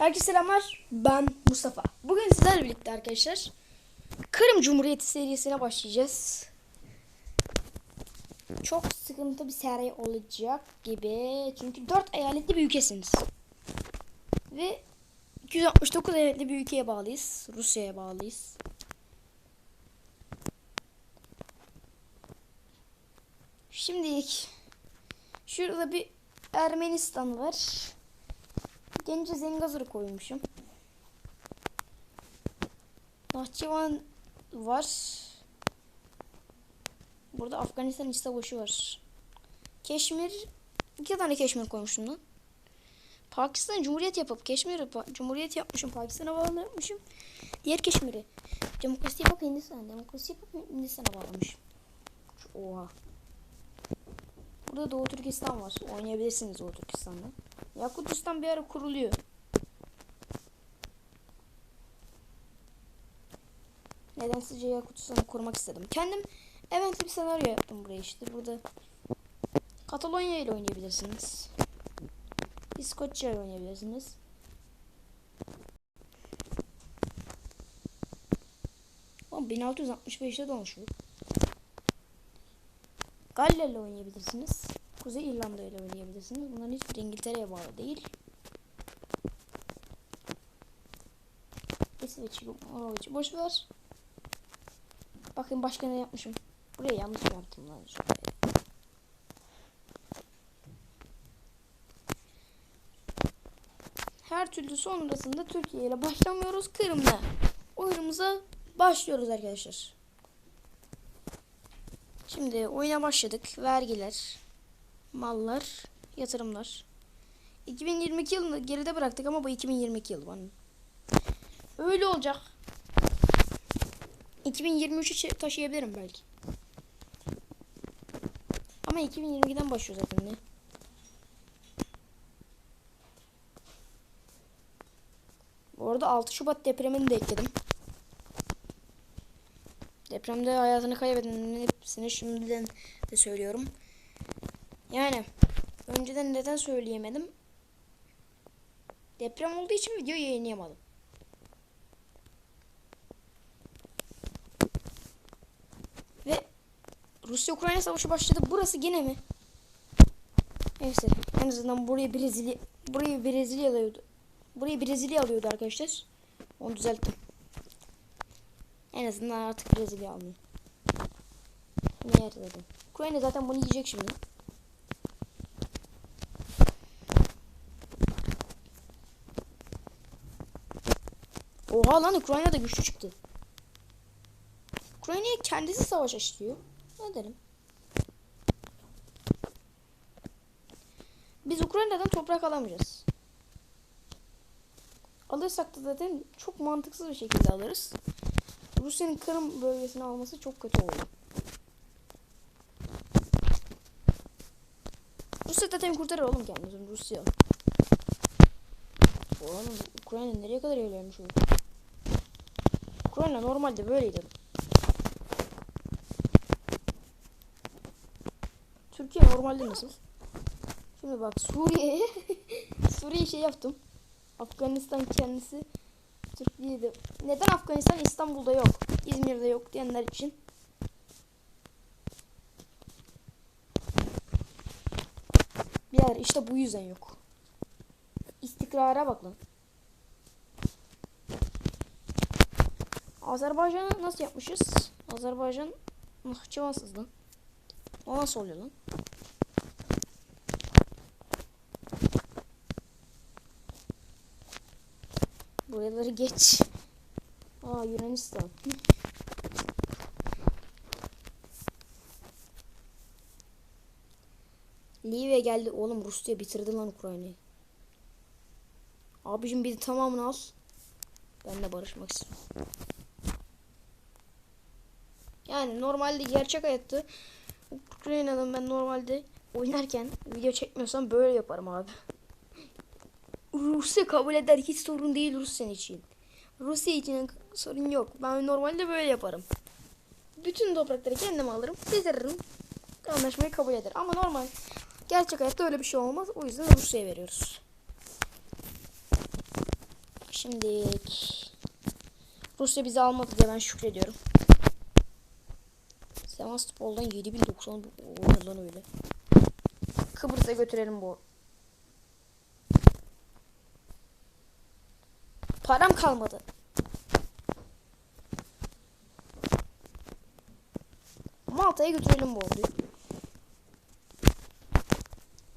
Herkese selamlar. Ben Mustafa. Bugün sizlerle birlikte arkadaşlar Kırım Cumhuriyeti serisine başlayacağız. Çok sıkıntı bir seri olacak gibi. Çünkü 4 eyaletli bir ülkesiniz. Ve 269 eyaletli bir ülkeye bağlıyız. Rusya'ya bağlıyız. Şimdilik şurada bir Ermenistan var. Gence Zengazır'ı koymuşum. Nahçıvan var. Burada Afganistan İç Savaşı var. Keşmir. iki tane Keşmir koymuşum lan. Pakistan Cumhuriyet yapıp Keşmir'i Cumhuriyet yapmışım. Pakistan'a bağlı yapmışım. Diğer Keşmir'i. Demokrasi yapıp Hindistan. Demokrasi yapıp Hindistan'a bağlamışım. Oha. Burada Doğu Türkistan var. Oynayabilirsiniz Doğu Türkistan'da. Yakutistan bir ara kuruluyor. Neden sizce Yakutistan'ı kurmak istedim? Kendim eventli bir senaryo yaptım buraya işte. Burada Katalonya ile oynayabilirsiniz. İskoçya ile oynayabilirsiniz. Oğlum 1665'te doğmuş bu. Galler ile oynayabilirsiniz. Kuzey İrlanda ile oynayabilirsiniz. Bunların hiçbiri İngiltere'ye bağlı değil. İsveç, Norveç. Boş ver. Bakın başka ne yapmışım. Buraya yanlış yaptım lan? Her türlü sonrasında Türkiye ile başlamıyoruz. Kırım'da oyunumuza başlıyoruz arkadaşlar. Şimdi oyuna başladık. Vergiler, mallar, yatırımlar. 2022 yılını geride bıraktık ama bu 2022 yılı. Öyle olacak. 2023'ü taşıyabilirim belki. Ama 2022'den başlıyor zaten ne? Bu arada 6 Şubat depremini de ekledim. Depremde hayatını kaybedenlerin hepsini şimdiden de söylüyorum. Yani önceden neden söyleyemedim? Deprem olduğu için video yayınlayamadım. Ve Rusya-Ukrayna savaşı başladı. Burası gene mi? Neyse en azından burayı Brezilya burayı Brezilya alıyordu. Burayı Brezilya alıyordu arkadaşlar. Onu düzelttim. En azından artık Brezilya almıyor. Yer zaten. Ukrayna zaten bunu yiyecek şimdi. Oha lan Ukrayna da güçlü çıktı. Ukrayna'ya kendisi savaş açıyor. Ne derim? Biz Ukrayna'dan toprak alamayacağız. Alırsak da zaten çok mantıksız bir şekilde alırız. Rusya'nın Kırım bölgesini alması çok kötü oldu. Rusya zaten kurtarır oğlum kendisini Rusya. Oğlum Ukrayna nereye kadar ilerlemiş oldu? Ukrayna normalde böyleydi. Türkiye normalde nasıl? Şimdi bak Suriye'ye Suriye şey yaptım. Afganistan kendisi Türkiye'de. Neden Afganistan İstanbul'da yok? İzmir'de yok diyenler için. Birader işte bu yüzden yok. İstikrara bak lan. Azerbaycan'ı nasıl yapmışız? Azerbaycan Nahçıvansız lan. O nasıl oluyor lan? Buraları geç. Aa Yunanistan. Livya geldi. Oğlum Rusya bitirdi lan Ukrayna'yı. Abicim bir tamamını al. Ben de barışmak istiyorum. Yani normalde gerçek hayatta Ukrayna'dan ben normalde oynarken video çekmiyorsam böyle yaparım abi. Rusya kabul eder hiç sorun değil Rusya için. Rusya için sorun yok. Ben normalde böyle yaparım. Bütün toprakları kendim alırım, bitiririm. Anlaşmayı kabul eder. Ama normal gerçek hayatta öyle bir şey olmaz. O yüzden Rusya'ya veriyoruz. Şimdi Rusya bizi almadı diye ben şükrediyorum. Sevastopol'dan 7090 o ne lan öyle. Kıbrıs'a götürelim bu. Param kalmadı. Malta'ya götürelim bu orduyu.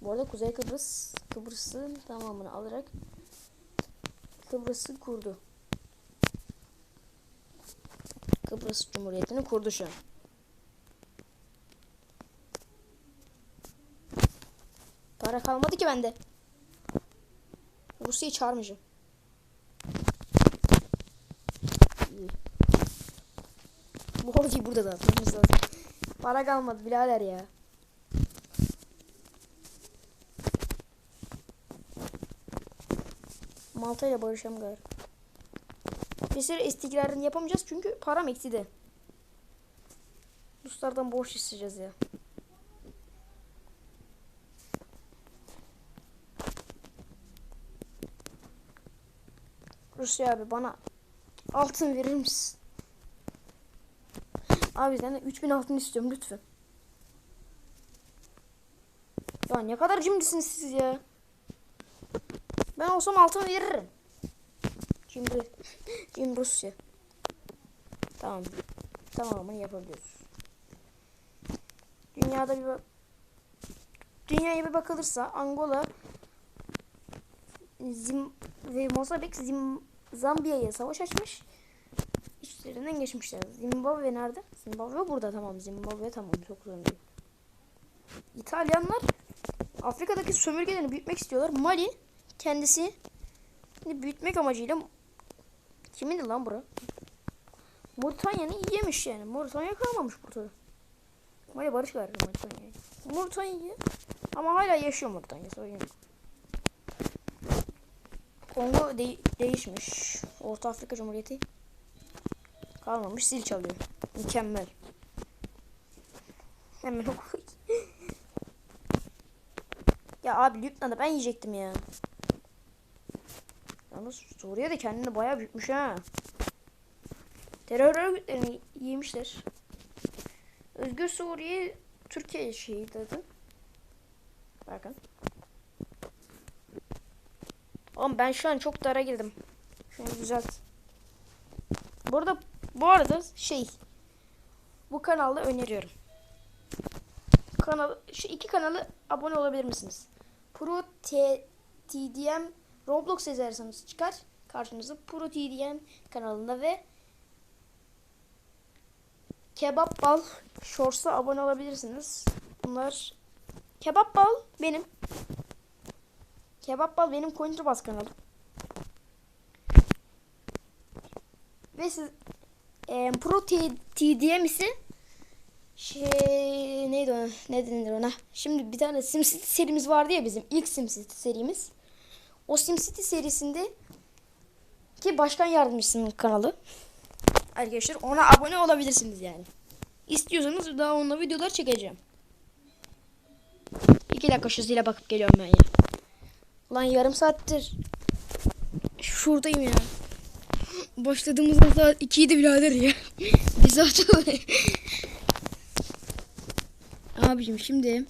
Bu arada Kuzey Kıbrıs Kıbrıs'ın tamamını alarak Kıbrıs'ı kurdu. Kıbrıs Cumhuriyeti'ni kurdu şu an. Para kalmadı ki bende. Rusya'yı çağırmayacağım. İyi. Bu orduyu burada dağıtmamız lazım. Para kalmadı birader ya. Malta ile barışalım gayrı. Bir süre istikrarını yapamayacağız çünkü param eksidi. Ruslardan borç isteyeceğiz ya. Rusya abi bana altın verir misin? Abi senden 3000 altın istiyorum lütfen. Ya ne kadar cimrisiniz siz ya. Ben olsam altın veririm. Cimri. Cimri Rusya. Tamam. Tamamını yapabiliyoruz. Dünyada bir Dünyaya bir bakılırsa Angola Zim ve Mozambik Zim Zambiya'ya savaş açmış. İçlerinden geçmişler. Zimbabwe nerede? Zimbabwe burada tamam. Zimbabwe tamam. Çok önemli. İtalyanlar Afrika'daki sömürgelerini büyütmek istiyorlar. Mali kendisi büyütmek amacıyla kimindi lan bura? Moritanya'nı yemiş yani. Moritanya kalmamış burada. Mali barış verdi Moritanya'ya. Moritanya'yı ama hala yaşıyor Moritanya. Sorun. Kongo de- değişmiş. Orta Afrika Cumhuriyeti kalmamış. Zil çalıyor. Mükemmel. Hemen oku. ya abi Lübnan'da ben yiyecektim ya. Yalnız Suriye de kendini bayağı büyütmüş ha. Terör örgütlerini yemişler. Özgür Suriye Türkiye şeyi adı. Bakın. Oğlum ben şu an çok dara girdim. Şunu düzelt. Burada bu arada şey bu kanalı öneriyorum. Kanal şu iki kanalı abone olabilir misiniz? Pro T TDM Roblox yazarsanız çıkar karşınıza Pro TDM kanalında ve Kebap Bal Shorts'a abone olabilirsiniz. Bunlar Kebap Bal benim. Kebap Bal benim Contrabas kanalım. Ve siz e, Pro TDM ise şey neydi o? Ne denir ona? Şimdi bir tane SimCity serimiz vardı ya bizim ilk SimCity serimiz. O SimCity serisinde ki başkan yardımcısının kanalı. Arkadaşlar ona abone olabilirsiniz yani. İstiyorsanız daha onunla videolar çekeceğim. İki dakika şu bakıp geliyorum ben ya. Lan yarım saattir şuradayım ya. Başladığımızda saat 2'ydi birader ya. Saat oldu. Abicim şimdi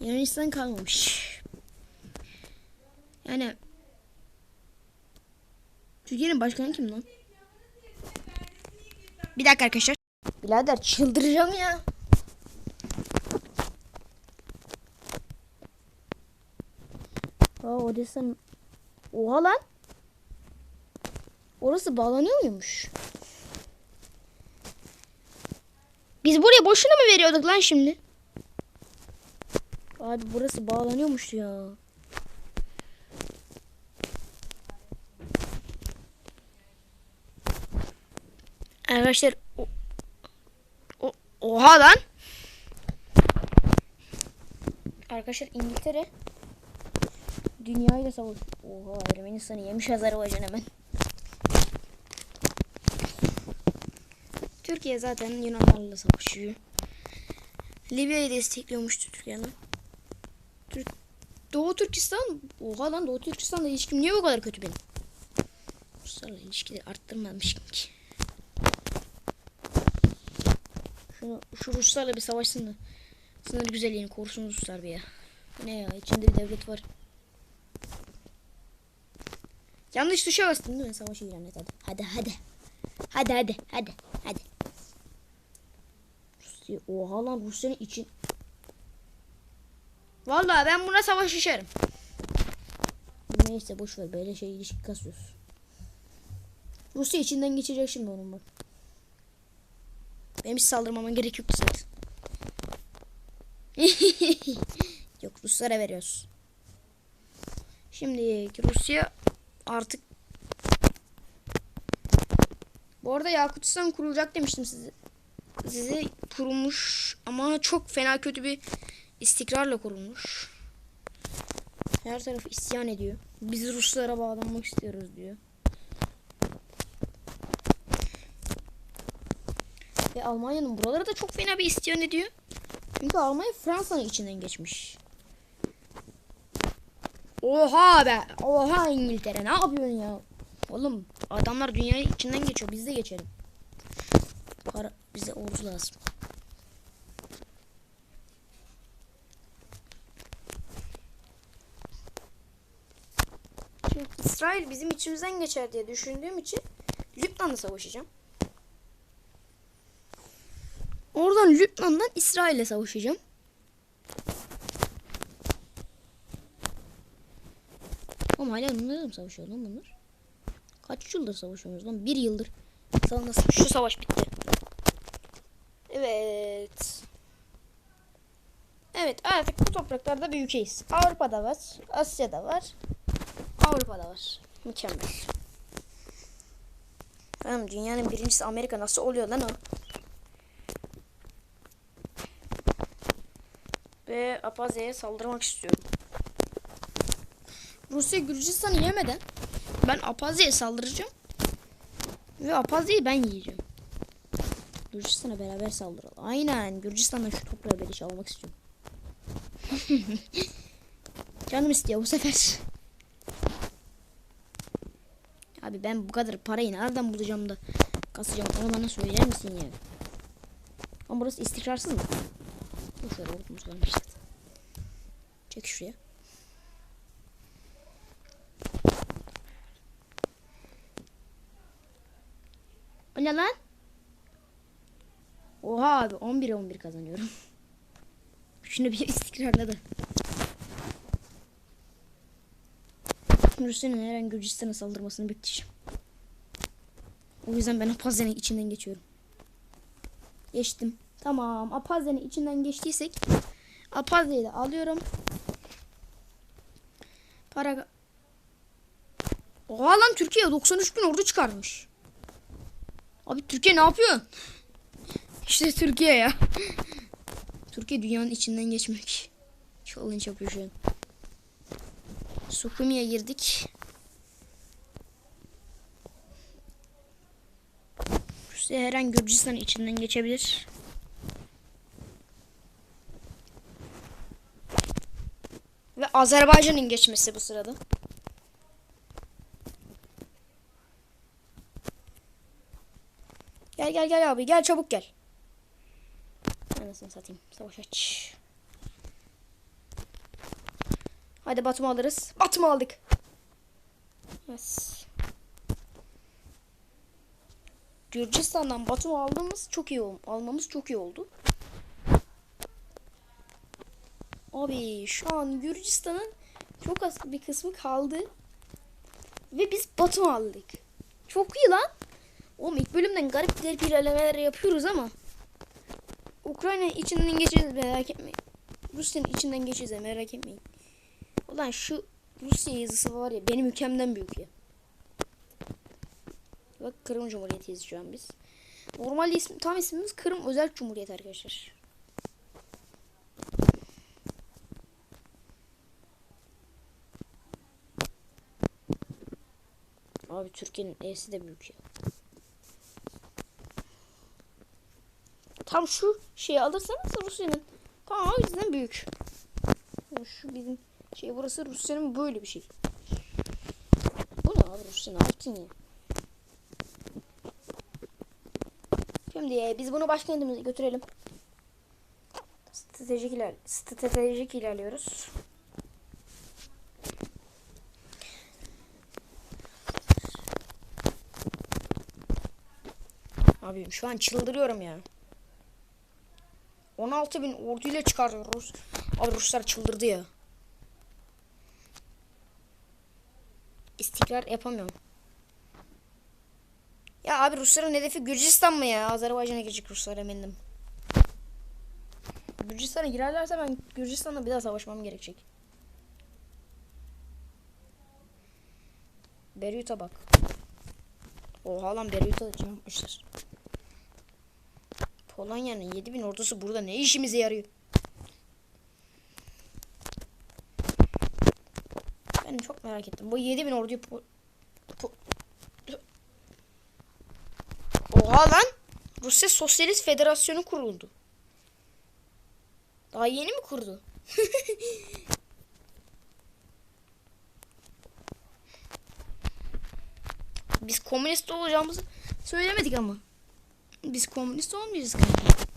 Yunanistan kalmamış. Yani Türkiye'nin başkanı kim lan? Bir dakika arkadaşlar. Birader çıldıracağım ya. Aa Odessa Oha lan. Orası bağlanıyor muymuş? Biz buraya boşuna mı veriyorduk lan şimdi? Abi burası bağlanıyormuş ya. Arkadaşlar o, o, oha lan. Arkadaşlar İngiltere dünyayla savaş. Oha Ermenistan'ı yemiş Azerbaycan hemen. Türkiye zaten Yunanlarla savaşıyor. Libya'yı destekliyormuş Türkiye lan. Türk Doğu Türkistan. Oha lan Doğu Türkistan'da ilişkim niye o kadar kötü benim? Ruslarla ilişkileri arttırmamışım ki. Şunu, şu Ruslarla bir savaşsın da. Sınır güzelliğini korusun Ruslar bir ya. Bu Ne ya içinde bir devlet var. Yanlış tuşa bastım değil mi? Savaş ilan et hadi. Hadi hadi. Hadi hadi hadi hadi. Rusya, oha lan Rusya'nın için. Vallahi ben buna savaş açarım. Neyse boş böyle şey ilişki kasıyoruz. Rusya içinden geçecek şimdi onun bak. Benim hiç saldırmama gerek yok zaten. yok Ruslara veriyoruz. Şimdi Rusya artık bu arada Yakutistan kurulacak demiştim size. Size kurulmuş ama çok fena kötü bir istikrarla kurulmuş. Her taraf isyan ediyor. Biz Ruslara bağlanmak istiyoruz diyor. Ve Almanya'nın buraları da çok fena bir isyan ediyor. Çünkü Almanya Fransa'nın içinden geçmiş. Oha be. Oha İngiltere ne yapıyorsun ya? Oğlum adamlar dünyayı içinden geçiyor. Biz de geçelim. Para bize ordu lazım. Şimdi İsrail bizim içimizden geçer diye düşündüğüm için Lübnan'la savaşacağım. Oradan Lübnan'dan İsrail'le savaşacağım. Ama hala bunlarla mı savaşıyor lan bunlar? Kaç yıldır savaşıyoruz lan? Bir yıldır. Sana nasıl şu savaş bitti. Evet. Evet artık bu topraklarda bir ülkeyiz. Avrupa'da var. Asya'da var. Avrupa'da var. Mükemmel. Tamam dünyanın birincisi Amerika nasıl oluyor lan o? Ve Apaze'ye saldırmak istiyorum. Rusya Gürcistan'ı yemeden ben Apaze'ye saldıracağım. Ve Apaze'yi ben yiyeceğim. Gürcistan'a beraber saldıralım. Aynen. Gürcistan'dan şu toprağı beleş almak istiyorum. Canım istiyor bu sefer. Abi ben bu kadar parayı nereden bulacağım da kasacağım onu bana söyler misin ya? Ama burası istikrarsız mı? Boşver ordumuz varmış zaten. Çek şuraya. O ne lan? Oha abi 11'e 11 kazanıyorum. Şunu bir istikrarla da. Rusya'nın her an Gürcistan'a saldırmasını bekleyeceğim. O yüzden ben Apazya'nın içinden geçiyorum. Geçtim. Tamam. Apazya'nın içinden geçtiysek Apazya'yı da alıyorum. Para... Oha lan Türkiye 93 bin ordu çıkarmış. Abi Türkiye ne yapıyor? İşte Türkiye ya. Türkiye dünyanın içinden geçmek. Challenge yapıyor şu an. Sukumi'ye girdik. Rusya her an Gürcistan içinden geçebilir. Ve Azerbaycan'ın geçmesi bu sırada. Gel gel gel abi gel çabuk gel. Anasını satayım. Savaş aç. Hadi Batum'u alırız. Batum'u aldık. Evet. Gürcistan'dan Batum'u aldığımız çok iyi oldu. Almamız çok iyi oldu. Abi şu an Gürcistan'ın çok az bir kısmı kaldı. Ve biz Batum'u aldık. Çok iyi lan. Oğlum ilk bölümden garip garip ilerlemeler yapıyoruz ama Ukrayna içinden geçeceğiz merak etmeyin. Rusya'nın içinden geçeceğiz merak etmeyin. Ulan şu Rusya yazısı var ya benim ülkemden büyük ya. Bak Kırım Cumhuriyeti'yiz şu an biz. Normalde ismi, tam ismimiz Kırım Özel Cumhuriyeti arkadaşlar. Abi Türkiye'nin E'si de büyük ya. Tam şu şeyi alırsanız Rusya'nın tamam bizden büyük. Şu bizim Şey burası Rusya'nın böyle bir şey. Bu ne abi Rusya ne yaptın ya? Şimdi biz bunu başkentimize götürelim. Stratejik, iler stratejik ilerliyoruz. Abi şu an çıldırıyorum ya. 16 bin orduyla çıkarıyoruz. Abi Ruslar çıldırdı ya. İstikrar yapamıyorum. Ya abi Rusların hedefi Gürcistan mı ya? Azerbaycan'a girecek Ruslar eminim. Gürcistan'a girerlerse ben Gürcistan'la bir daha savaşmam gerekecek. Beyrut'a bak. Oha lan Beyrut'a da yapmışlar. Polonya'nın 7000 ordusu burada ne işimize yarıyor? Ben çok merak ettim. Bu 7000 orduyu po- po- Oha lan! Rusya Sosyalist Federasyonu kuruldu. Daha yeni mi kurdu? Biz komünist olacağımızı söylemedik ama. Biz komünist olmayacağız kanka.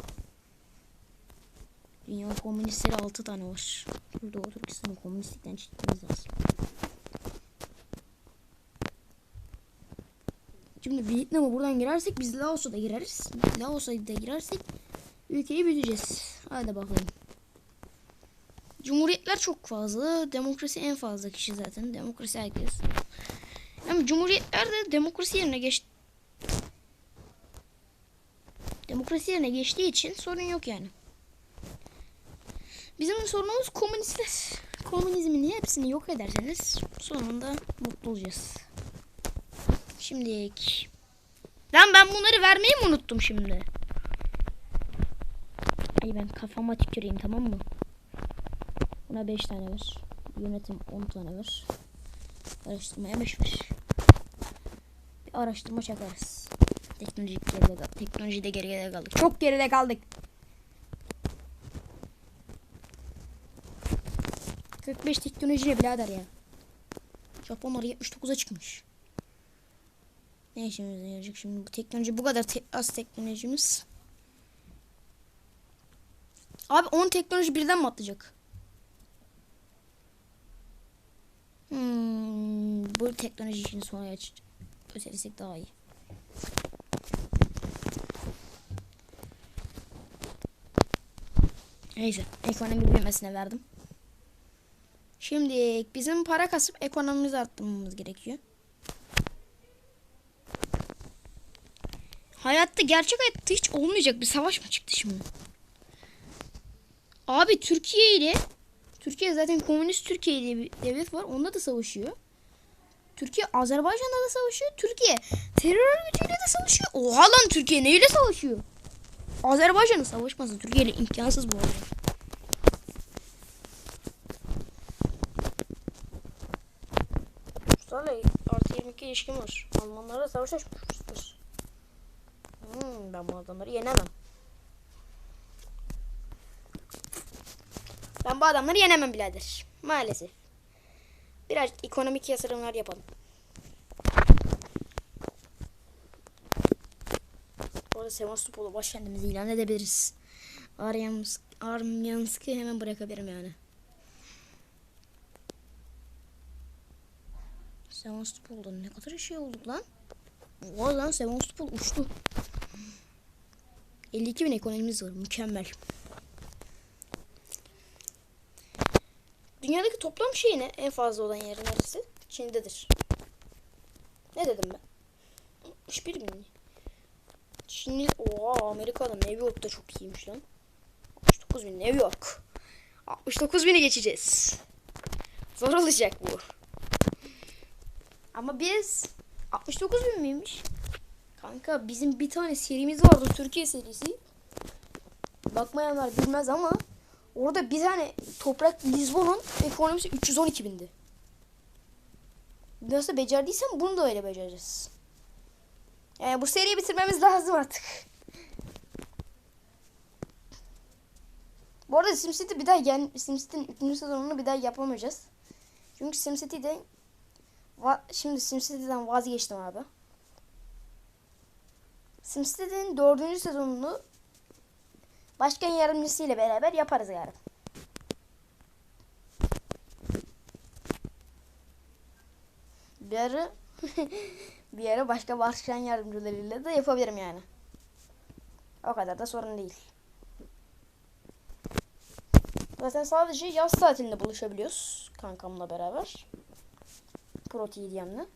Dünya komünistleri 6 tane var. Doğu Türkistan'ı komünistlikten çıkmamız lazım. Şimdi Vietnam'a buradan girersek biz Laos'a da gireriz. Laos'a da girersek ülkeyi büyüteceğiz. Hadi bakalım. Cumhuriyetler çok fazla. Demokrasi en fazla kişi zaten. Demokrasi herkes. Ama cumhuriyetler de demokrasi yerine geç Demokrasi yerine geçtiği için sorun yok yani. Bizim sorunumuz komünistler. Komünizmin hepsini yok ederseniz sonunda mutlu olacağız. Şimdilik. Lan ben bunları vermeyi mi unuttum şimdi? Ay ben kafama tüküreyim tamam mı? Buna 5 tane ver. Yönetim 10 tane ver. Araştırmaya 5 ver. Bir araştırma çakarız. Teknolojik geride kaldık. Teknolojide geride kaldık. Çok geride kaldık. 45 teknoloji ne birader ya. Japonlar 79'a çıkmış. Ne işimize yarayacak şimdi bu teknoloji bu kadar te- az teknolojimiz. Abi 10 teknoloji birden mi atlayacak? Hmm, bu teknoloji işini sonra aç ötelirsek daha iyi. Neyse ekonomi büyümesine verdim. Şimdi bizim para kasıp ekonomimizi arttırmamız gerekiyor. Hayatta gerçek hayatta hiç olmayacak bir savaş mı çıktı şimdi? Abi Türkiye ile Türkiye zaten komünist Türkiye diye bir devlet var. Onda da savaşıyor. Türkiye Azerbaycan'da da savaşıyor. Türkiye terör örgütüyle de savaşıyor. Oha lan Türkiye neyle savaşıyor? Azerbaycan'ın savaşması Türkiye ile imkansız bu arada. Ruslarla artı 22 ilişkim var. Almanlarla savaş açmış Ruslar. Hmm, ben bu adamları yenemem. Ben bu adamları yenemem birader. Maalesef. Birazcık ekonomik yatırımlar yapalım. Bu arada Sevastopol'u başkentimizi ilan edebiliriz. Aryansk, Armyansk'ı hemen bırakabilirim yani. Sevastopol'da ne kadar şey olduk lan. Oha lan Sevastopol uçtu. 52 bin ekonomimiz var. Mükemmel. Dünyadaki toplam şey ne? En fazla olan yer neresi? Çin'dedir. Ne dedim ben? 61 bin. Çin'in... Oha Amerika'da New York'ta çok iyiymiş lan. 69 bin New York. 69 bini geçeceğiz. Zor olacak bu. Ama biz 69 bin miymiş? Kanka bizim bir tane serimiz vardı Türkiye serisi. Bakmayanlar bilmez ama orada bir tane toprak Lizbon'un ekonomisi 312 bindi. Nasıl becerdiysen bunu da öyle becereceğiz. Yani bu seriyi bitirmemiz lazım artık. Bu arada SimCity bir daha gel SimCity'nin 3. sezonunu bir daha yapamayacağız. Çünkü SimCity'de va- şimdi SimCity'den vazgeçtim abi. SimCity'nin 4. sezonunu başkan yardımcısıyla beraber yaparız yarın. Bir bir ara başka başkan yardımcılarıyla da yapabilirim yani. O kadar da sorun değil. Zaten sadece yaz tatilinde buluşabiliyoruz kankamla beraber. Pro TDM'le.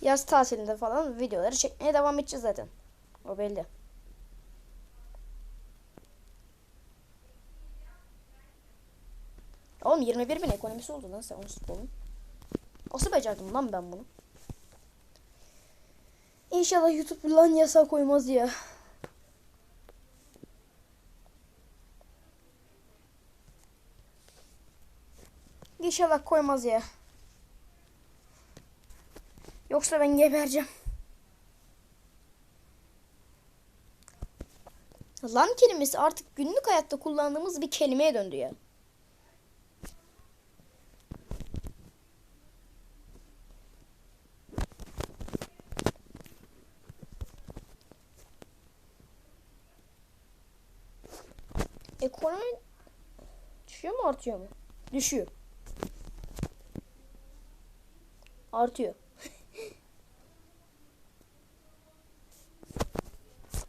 Yaz tatilinde falan videoları çekmeye devam edeceğiz zaten. O belli. Oğlum 21 bin ekonomisi oldu lan sen onu futbolun. Nasıl becerdim lan ben bunu? İnşallah YouTube lan yasak koymaz ya. İnşallah koymaz ya. Yoksa ben gebereceğim. Lan kelimesi artık günlük hayatta kullandığımız bir kelimeye döndü ya. Ekonomi düşüyor mu artıyor mu? Düşüyor. Artıyor.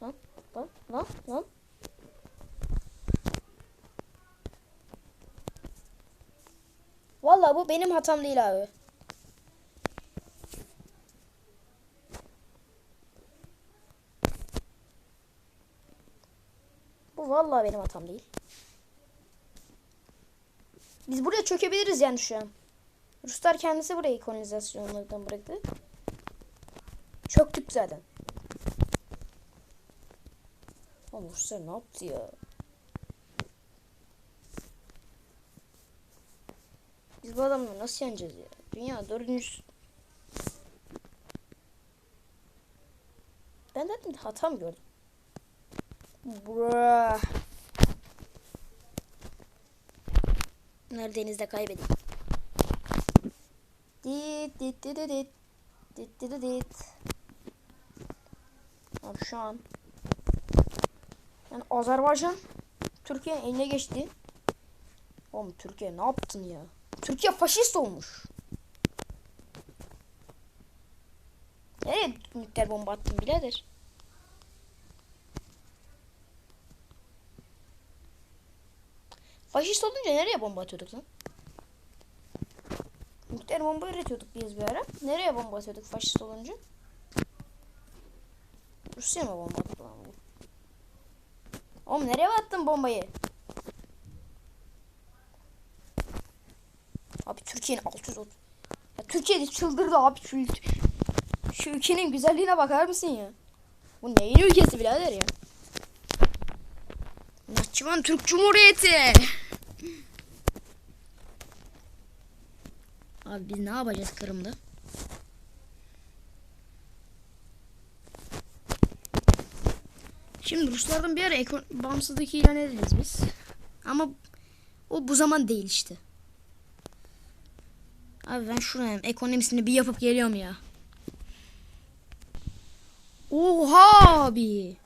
lan lan lan lan. Vallahi bu benim hatam değil abi. Bu vallahi benim hatam değil. Biz buraya çökebiliriz yani şu an. Ruslar kendisi burayı kolonizasyonlardan bıraktı. Çöktük zaten. Oğlum Ruslar ne yaptı ya? Biz bu adamları nasıl yeneceğiz ya? Dünya dördüncü... Ben zaten hata mı gördüm? Bra. Bunları denizde kaybedin. Dit dit dit dit dit dit dit dit. Abi şu an yani Azerbaycan Türkiye'nin eline geçti. Oğlum Türkiye ne yaptın ya? Türkiye faşist olmuş. Nereye miktar bomba attın birader? Faşist olunca nereye bomba atıyorduk lan? Nükleer bomba üretiyorduk biz bir ara. Nereye bomba atıyorduk faşist olunca? Rusya mı bomba attı lan bu? Oğlum nereye attın bombayı? Abi Türkiye'nin 630. Ya Türkiye'de çıldırdı abi şu, şu ülkenin güzelliğine bakar mısın ya? Bu neyin ülkesi birader ya? Nahçıvan Türk Cumhuriyeti. Abi biz ne yapacağız Kırım'da? Şimdi Ruslardan bir ara bağımsızlık ilan ederiz biz. Ama o bu zaman değil işte. Abi ben şuranın ekonomisini bir yapıp geliyorum ya. Oha abi.